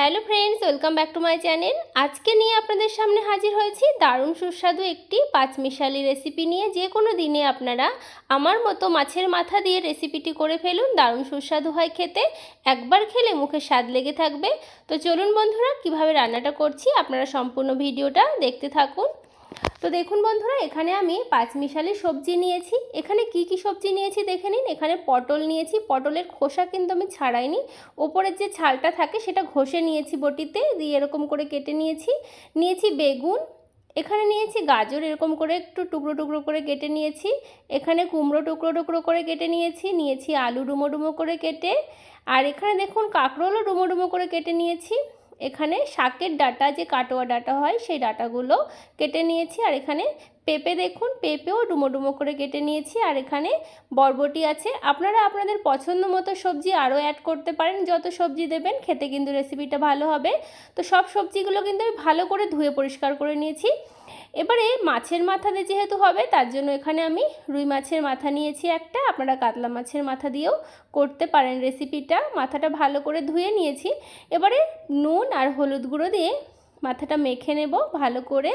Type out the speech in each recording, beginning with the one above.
Hello friends, welcome back to my channel. আজকে নিয়ে আপনাদের সামনে হাজির হয়েছি দারুণ সুস্বাদু একটি পাঁচমিশালি রেসিপি নিয়ে। যে কোনো দিনে আপনারা আমার মতো মাছের মাথা দিয়ে রেসিপিটি করে ফেলুন, দারুণ সুস্বাদু হয় খেতে। একবার খেলে মুখে স্বাদ লেগে থাকবে। তো চলুন বন্ধুরা, কীভাবে রান্নাটা করছি আপনারা সম্পূর্ণ ভিডিওটা দেখতে থাকুন। তো দেখুন বন্ধুরা, এখানে আমি পাঁচমিশালি সবজি নিয়েছি। এখানে কি কি সবজি নিয়েছি দেখে নিন। এখানে পটল নিয়েছি। পটলের খোসা কিন্তু আমি ছাড়াইনি। ওপরের যে ছালটা থাকে, সেটা ঘষে নিয়েছি বটিতে, দিয়ে এরকম করে কেটে নিয়েছি। নিয়েছি বেগুন। এখানে নিয়েছি গাজর, এরকম করে একটু টুকরো টুকরো করে কেটে নিয়েছি। এখানে কুমড়ো টুকরো টুকরো করে কেটে নিয়েছি। নিয়েছি আলু ডুমো ডুমো করে কেটে। আর এখানে দেখুন, কাঁকরোলও ডুমো ডুমো করে কেটে নিয়েছি। এখানে শাকের ডাটা যে কাটোয়া ডাটা হয় সেই ডাটাগুলো কেটে নিয়েছি আর এখানে পেঁপে দেখুন, পেঁপেও ডুমো ডুমো করে কেটে নিয়েছি আর এখানে বরবটি আছে। আপনারা আপনাদের পছন্দ মতো সবজি আরও অ্যাড করতে পারেন, যত সবজি দেবেন খেতে কিন্তু রেসিপিটা ভালো হবে। তো সব সবজিগুলো কিন্তু আমি ভালো করে ধুয়ে পরিষ্কার করে নিয়েছি। এবারে মাছের মাথা দিয়ে যেহেতু হবে, তার জন্য এখানে আমি রুই মাছের মাথা নিয়েছি একটা। আপনারা কাতলা মাছের মাথা দিয়েও করতে পারেন রেসিপিটা মাথাটা ভালো করে ধুয়ে নিয়েছি। এবারে নুন আর হলুদ গুঁড়ো দিয়ে মাথাটা মেখে নেব ভালো করে।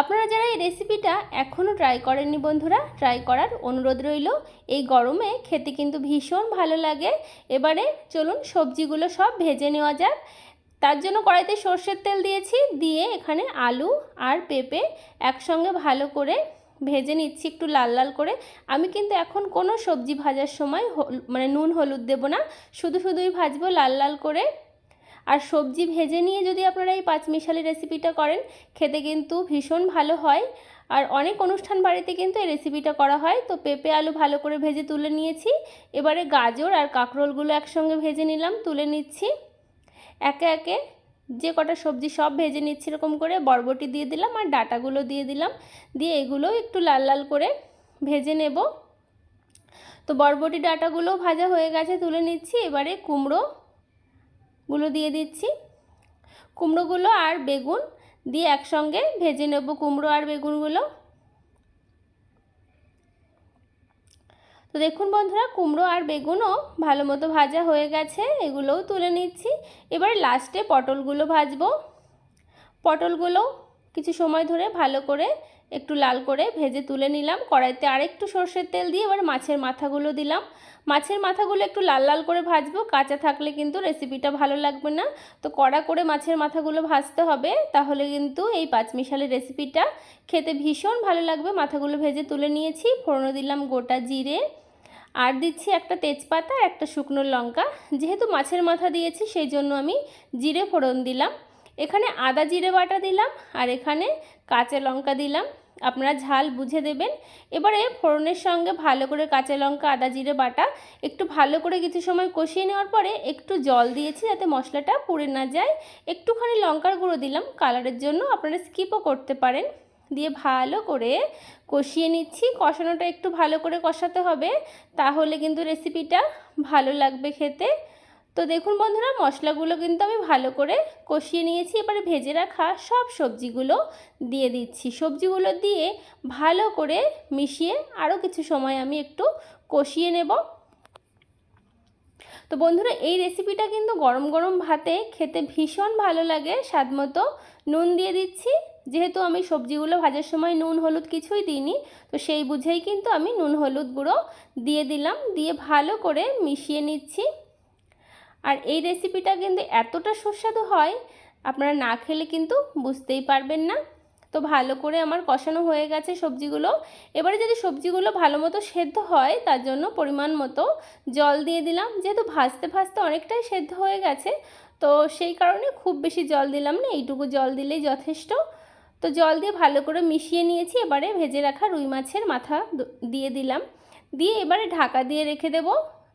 আপনারা যারা এই রেসিপিটা এখনও ট্রাই করেননি বন্ধুরা ট্রাই করার অনুরোধ রইল। এই গরমে খেতে কিন্তু ভীষণ ভালো লাগে। এবারে চলুন সবজিগুলো সব ভেজে নেওয়া যাক। তার জন্য কড়াইতে সর্ষের তেল দিয়েছি, দিয়ে এখানে আলু আর পেঁপে একসঙ্গে ভালো করে ভেজে নিচ্ছি একটু লাল লাল করে। আমি কিন্তু এখন কোনো সবজি ভাজার সময় মানে নুন হলুদ দেবো না, শুধু শুধুই ভাজবো লাল লাল করে। আর সবজি ভেজে নিয়ে যদি আপনারা এই পাঁচমিশালি রেসিপিটা করেন, খেতে কিন্তু ভীষণ ভালো হয়। আর অনেক অনুষ্ঠান বাড়িতে কিন্তু এই রেসিপিটা করা হয়। তো পেঁপে আলু ভালো করে ভেজে তুলে নিয়েছি। এবারে গাজর আর কাঁকরোলগুলো একসঙ্গে ভেজে নিলাম, তুলে নিচ্ছি। একে একে যে কটা সবজি সব ভেজে নিচ্ছি এরকম করে, বরবটি দিয়ে দিলাম আর ডাটাগুলো দিয়ে দিলাম। দিয়ে এগুলো একটু লাল লাল করে ভেজে নেব। তো বরবটি ডাটাগুলো ভাজা হয়ে গেছে, তুলে নিচ্ছি। এবারে কুমড়ো গুলো দিয়ে দিচ্ছি। কুমড়োগুলো আর বেগুন দিয়ে একসঙ্গে ভেজে নেব কুমড়ো আর বেগুনগুলো। তো দেখুন বন্ধুরা, কুমড়ো আর বেগুনও ভালো মতো ভাজা হয়ে গেছে, এগুলোও তুলে নিচ্ছি। এবার লাস্টে পটলগুলো ভাজবো। পটলগুলো কিছু সময় ধরে ভালো করে একটু লাল করে ভেজে তুলে নিলাম। কড়াইতে আরেকটু সর্ষের তেল দিয়ে এবার মাছের মাথাগুলো দিলাম। মাছের মাথাগুলো একটু লাল লাল করে ভাজবো। কাঁচা থাকলে কিন্তু রেসিপিটা ভালো লাগবে না। তো কড়া করে মাছের মাথাগুলো ভাজতে হবে। তাহলে কিন্তু এই পাঁচমিশালি রেসিপিটা খেতে ভীষণ ভালো লাগবে। মাথাগুলো ভেজে তুলে নিয়েছি। ফোড়নো দিলাম গোটা জিরে। আর দিচ্ছি একটা তেজপাতা, একটা শুকনো লঙ্কা। যেহেতু মাছের মাথা দিয়েছি, সেই জন্য আমি জিরে ফোড়ন দিলাম। এখানে আদা জিরে বাটা দিলাম আর এখানে কাঁচা লঙ্কা দিলাম। আপনারা ঝাল বুঝে দেবেন। এবারে ফোড়নের সঙ্গে ভালো করে কাঁচা লঙ্কা, আদা জিরে বাটা একটু ভালো করে কিছু সময় কষিয়ে নেওয়ার পরে একটু জল দিয়েছি যাতে মশলাটা পুড়ে না যায়। একটুখানি লঙ্কার গুঁড়ো দিলাম। কালারের জন্য আপনারা স্কিপও করতে পারেন। দিয়ে ভালো করে কষিয়ে নিচ্ছি। কষানোটা একটু ভালো করে কষাতে হবে। তাহলে কিন্তু রেসিপিটা ভালো লাগবে খেতে। তো দেখুন বন্ধুরা, মশলাগুলো কিন্তু আমি ভালো করে কষিয়ে নিয়েছি। এবারে ভেজে রাখা সব সবজিগুলো দিয়ে দিচ্ছি। সবজিগুলো দিয়ে ভালো করে মিশিয়ে আরও কিছু সময় আমি একটু কষিয়ে নেব। তো বন্ধুরা, এই রেসিপিটা কিন্তু গরম গরম ভাতে খেতে ভীষণ ভালো লাগে। স্বাদ মতো নুন দিয়ে দিচ্ছি। যেহেতু আমি সবজিগুলো ভাজার সময় নুন হলুদ কিছুই দিইনি, তো সেই বুঝেই কিন্তু আমি নুন হলুদ গুঁড়ো দিয়ে দিলাম। দিয়ে ভালো করে মিশিয়ে নিচ্ছি। আর এই রেসিপিটা কিন্তু এতটা সুস্বাদু হয়, আপনারা না খেলে কিন্তু বুঝতেই পারবেন না। তো ভালো করে আমার কষানো হয়ে গেছে সবজিগুলো। এবারে যদি সবজিগুলো ভালো মতো সেদ্ধ হয়, তার জন্য পরিমাণ মতো জল দিয়ে দিলাম। যেহেতু ভাজতে ভাজতে অনেকটাই সেদ্ধ হয়ে গেছে, তো সেই কারণে খুব বেশি জল দিলাম না, এইটুকু জল দিলেই যথেষ্ট। তো জল দিয়ে ভালো করে মিশিয়ে নিয়েছি, এবারে ভেজে রাখা রুই মাছের মাথা দিয়ে দিলাম। দিয়ে এবারে ঢাকা দিয়ে রেখে দেব।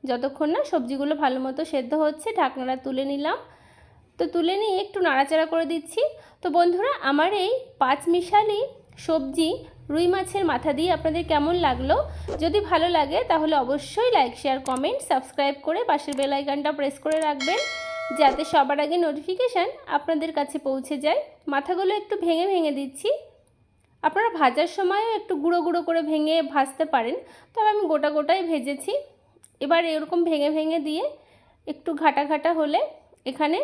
যতক্ষণ না সবজিগুলো ভালো মতো সেদ্ধ হচ্ছে, ঢাকনাটা তুলে নিলাম। তো তুলে নিয়ে একটু নাড়াচাড়া করে দিচ্ছি। তো বন্ধুরা, আমার এই পাঁচ মিশালি সবজি রুই মাছের মাথা দিয়ে আপনাদের কেমন লাগল? যদি ভালো লাগে, তাহলে অবশ্যই লাইক, শেয়ার, কমেন্ট, সাবস্ক্রাইব করে পাশের বেল আইকনটা প্রেস করে রাখবেন, যাতে সবার আগে নোটিফিকেশান আপনাদের কাছে পৌঁছে যায়। মাথাগুলো একটু ভেঙে ভেঙে দিচ্ছি। আপনারা ভাজার সময়ও একটু গুঁড়ো গুঁড়ো করে ভেঙে ভাজতে পারেন, তবে আমি গোটা গোটাই ভেজেছি। এবার এরকম ভেঙে ভেঙে দিয়ে একটু ঘাটা ঘাটা হলে এখানে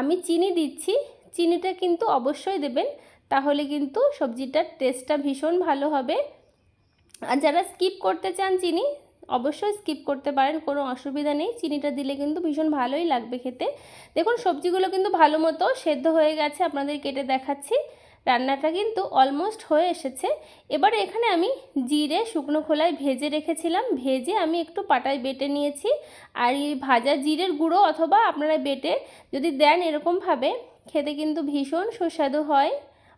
আমি চিনি দিচ্ছি। চিনিটা কিন্তু অবশ্যই দেবেন, তাহলে কিন্তু সবজিটার টেস্টটা ভীষণ ভালো হবে। আর যারা স্কিপ করতে চান চিনি, অবশ্যই স্কিপ করতে পারেন, কোনো অসুবিধা নেই। চিনিটা দিলে কিন্তু ভীষণ ভালোই লাগবে খেতে। দেখুন, সবজিগুলো কিন্তু ভালো মতো সেদ্ধ হয়ে গেছে, আপনাদের কেটে দেখাচ্ছি। রান্নাটা কিন্তু অলমোস্ট হয়ে এসেছে। এবারে এখানে আমি জিরে শুকনো খোলায় ভেজে রেখেছিলাম। ভেজে আমি একটু পাটায় বেটে নিয়েছি। আর এই ভাজা জিরের গুঁড়ো অথবা আপনারা বেটে যদি দেন এরকমভাবে, খেতে কিন্তু ভীষণ সুস্বাদু হয়।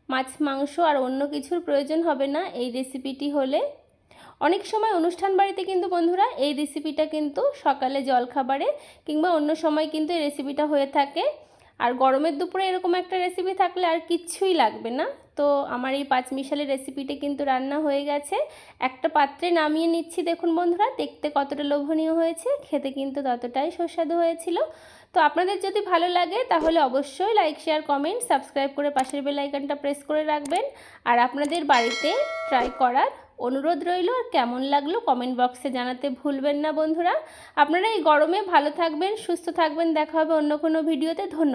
মাছ, মাংস আর অন্য কিছুর প্রয়োজন হবে না এই রেসিপিটি হলে। অনেক সময় অনুষ্ঠান বাড়িতে কিন্তু বন্ধুরা এই রেসিপিটা কিন্তু সকালে জলখাবারে কিংবা অন্য সময় কিন্তু এই রেসিপিটা হয়ে থাকে। আর গরমের দুপুরে এরকম একটা রেসিপি থাকলে আর কিচ্ছুই লাগবে না। তো আমার এই পাঁচ মিশালি রেসিপিটা কিন্তু রান্না হয়ে গেছে। একটা পাত্রে নামিয়ে নিচ্ছি, দেখুন বন্ধুরা, দেখতে কতটা লোভনীয় হয়েছে, খেতে কিন্তু ততটাই সুস্বাদু হয়েছিল। তো আপনাদের যদি ভালো লাগে, তাহলে অবশ্যই লাইক শেয়ার কমেন্ট সাবস্ক্রাইব করে পাশের বেল আইকনটা প্রেস করে রাখবেন। আর আপনাদের বাড়িতে ট্রাই করার অনুরোধ রইল, আর কেমন লাগল কমেন্ট বক্সে জানাতে ভুলবেন না বন্ধুরা। আপনারা এই গরমে ভালো থাকবেন, সুস্থ থাকবেন, দেখা হবে অন্য কোনো ভিডিওতে ধন্যবাদ।